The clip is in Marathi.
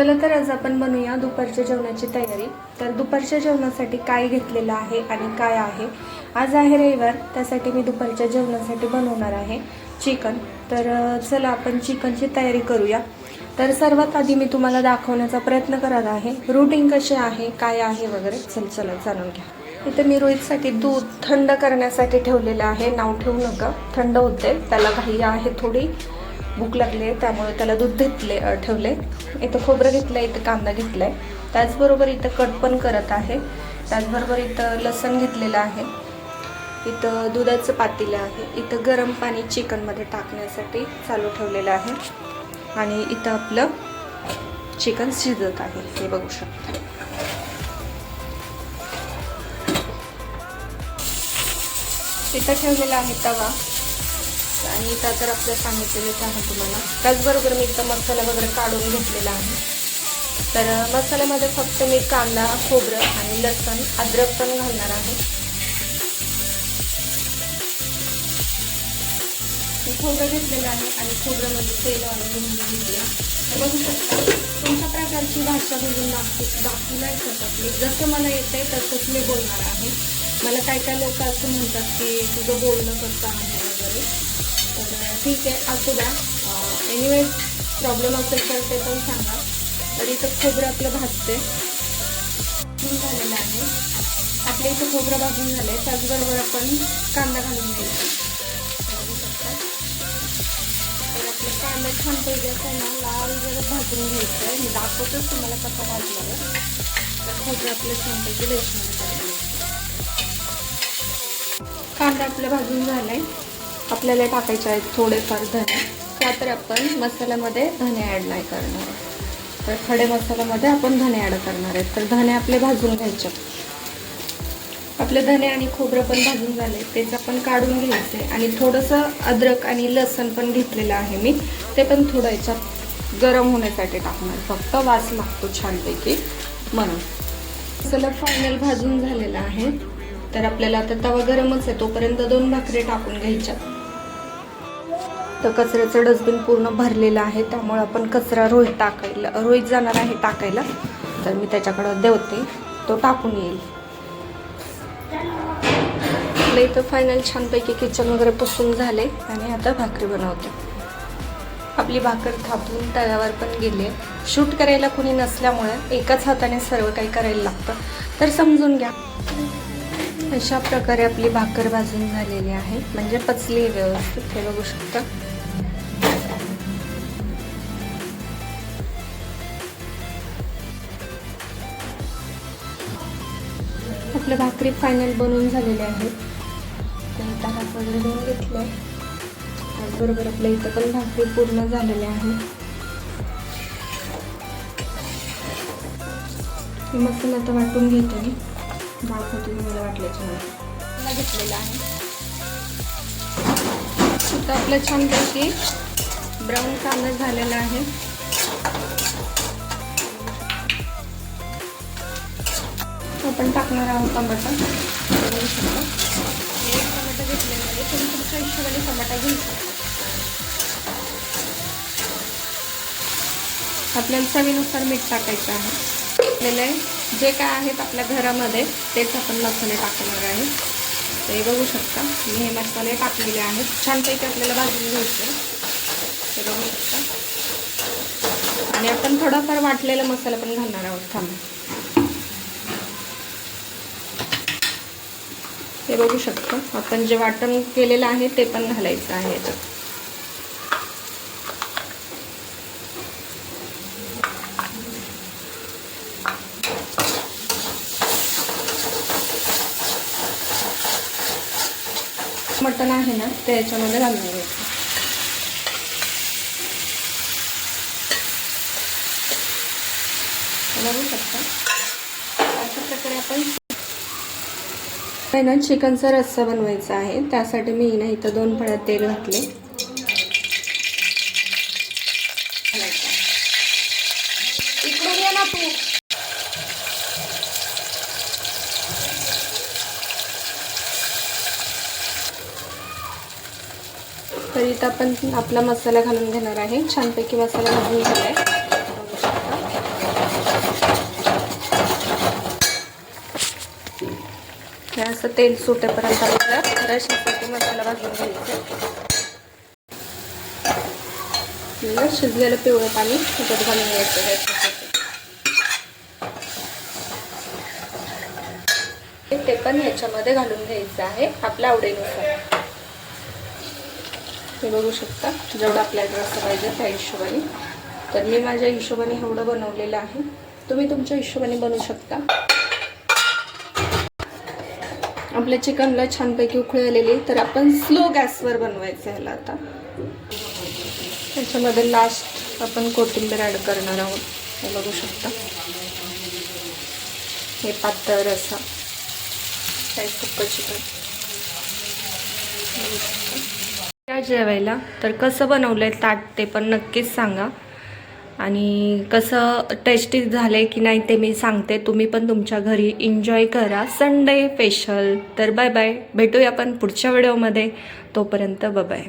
चला तर आज आपण बनवूया दुपारच्या जेवणाची तयारी. तर दुपारच्या जेवणासाठी काय घेतलेलं आहे आणि काय आहे? आज आहे रविवार त्यासाठी मी दुपारच्या जेवणासाठी बनवणार आहे चिकन. तर चला आपण चिकनची तयारी करूया. तर सर्वात आधी मी तुम्हाला दाखवण्याचा प्रयत्न करत आहे. रुटीन कसे आहे काय आहे वगैरे. चल चला जाणून घ्या. इथे मी रोहितसाठी दूध थंड करण्यासाठी ठेवलेलं आहे. नाव ठेवू नका. थंड होते त्याला घाई आहे थोडी. भूक लागली आहे त्यामुळे त्याला दूध घेतले ठेवले. इथं खोबरं घेतलं इथं कांदा घेतला आहे त्याचबरोबर इथं कट पण करत आहे. त्याचबरोबर इथं लसण घेतलेलं आहे. इथं दुधाचं पातेलं आहे. इथं गरम पाणी चिकनमध्ये टाकण्यासाठी चालू ठेवलेलं आहे. आणि इथं आपलं चिकन शिजत आहे. हे बघू शकता. इथं ठेवलेला आहे तवा. आणि इथं तर आपलं सांगितलेलंच आहे तुम्हाला. त्याचबरोबर मी इथं मसाला वगैरे काढून घेतलेला आहे. तर मसाल्यामध्ये फक्त मी कांदा खोबरं आणि लसण अद्रक पण घालणार आहे. खोबरं घेतलेलं आहे आणि खोबऱ्यामध्ये तेल आणून घेतलं. बघू शकता तुमच्या प्रकारची भाषा बोलून दाखवू दाखवू नाही शकत. मी जसं मला येत आहे तसंच मी बोलणार आहे. मला काय काय लोक असं म्हणतात की तुझं बोलणं कसं आहे वगैरे. तर ठीक आहे असू द्या. एनिवे प्रॉब्लेम असेल तर ते पण सांगा. तर इथं खोबरं आपलं भाजते. झालेलं आहे. आपल्या इथं खोबरं भाजून झालं आहे त्याचबरोबर आपण कांदा घालून घ्यायचा. बघू शकता. तर आपलं कांदा छान पाहिजे असं ना लाल जरा भाजून घ्यायचं आहे मी दाखवतोच तुम्हाला कसा भाजला तर खोबरं आपलं छान पाहिजे बेसमध्ये कांदा आपलं भाजून झालं आहे आपल्याला टाकायचे आहेत थोडेफार धने. का तर आपण मसाल्यामध्ये धने ॲड नाही करणार. आहे. तर खडे मसाल्यामध्ये आपण धने ॲड करणार आहेत. तर धने आपले भाजून घ्यायचे. आपले धने आणि खोबरं पण भाजून झाले. तेच आपण काढून घ्यायचे. आणि थोडंसं अद्रक आणि लसण पण घेतलेलं आहे मी. ते पण थोडं याच्यात गरम होण्यासाठी टाकणार. फक्त वास लागतो छानपैकी म्हणून. मसाला फायनल भाजून झालेला आहे. तर आपल्याला आता तवा गरमच आहे. तोपर्यंत दोन भाकरी टाकून घ्यायच्या. तर कचऱ्याचं डस्टबिन पूर्ण भरलेलं आहे त्यामुळे आपण कचरा रोहित टाकायला रोहित जाणार आहे टाकायला. तर मी त्याच्याकडं देवते तो टाकून येईल. आपलं इथं फायनल छानपैकी किचन वगैरे पुसून झाले आणि आता भाकरी बनवते. आपली भाकर थापून तव्यावर पण गेली शूट करायला कोणी नसल्यामुळे एकाच हाताने सर्व काही करायला लागतं. तर समजून घ्या. अशा प्रकारे आपली भाकर भाजून झालेली आहे. म्हणजे पचली आहे व्यवस्थित हे बघू शकता. आपल्या भाकरी फायनल बनवून झालेले आहेत. तर इथं हात वगैरे घेतलं. घेतले त्याचबरोबर आपल्या इथं पण भाकरी पूर्ण झालेल्या आहेत. मग पण आता वाटून घेतो मी. दाखवते तुम्हाला वाटल्याच्या मला घेतलेलं आहे. आता आपलं छानपैकी ब्राऊन कांदा झालेला आहे. आपण टाकणार आहोत टमाटा बघू शकता मी एक टमाटा घेतलेला आहे तुम्ही तुमच्या हिशोबाने टमाटा घेऊ शकता आपल्याला चवीनुसार मीठ टाकायचं आहे. आपल्याला जे काय आहेत आपल्या घरामध्ये तेच आपण मसाले टाकणार आहे. ते बघू शकता. मी हे मसाले टाकलेले आहेत. छानपैकी आपल्याला भाजून घ्यायचे. ते बघू शकता. आणि आपण थोडाफार वाटलेला मसाला पण घालणार आहोत. थांबा. हे बघू शकता. आपण जे वाटण केलेलं आहे ते पण घालायचं आहे याच्यात. मटण आहे ना ते याच्यामध्ये घालून घ्यायचं बघू शकता. अशा प्रकारे आपण ना चिकनचा रस्सा बनवायचा आहे. त्यासाठी मी ना इथं दोन फळ्यात तेल घातले. इकडून ये ना तू. तर इथं आपण आपला मसाला घालून घेणार आहे. छानपैकी मसाला घालून घेणार आहे शकता. असं तेल सुटेपर्यंत आपल्याला रशासाठी मसाला भाजून घ्यायचा शिजलेलं पिवळं पाणी त्याच्यात घालून घ्यायचं ह्याच्यासाठी ते पण याच्यामध्ये घालून घ्यायचं आहे आपल्या आवडीनुसार. हे बघू शकता जेवढं आपल्याला रस्सा पाहिजे त्या हिशोबाने. तर मी माझ्या हिशोबाने एवढं बनवलेलं आहे. तुम्ही तुमच्या हिशोबाने बनवू शकता. आपल्या चिकनला छानपैकी उकळी आलेली तर आपण स्लो गॅसवर बनवायचं ह्याला आता. त्याच्यामध्ये लास्ट आपण कोथिंबीर ॲड करणार आहोत. हे बघू शकता. हे पातळ रसा. हे सुक्क चिकन या जेवायला. तर कसं बनवलं आहे ताट ते पण नक्कीच सांगा. आणि कसं टेस्टी झालं आहे की नाही ते मी सांगते. तुम्ही पण तुमच्या घरी एन्जॉय करा. संडे स्पेशल तर बाय बाय भेटूया आपण पुढच्या व्हिडिओमध्ये तोपर्यंत बाय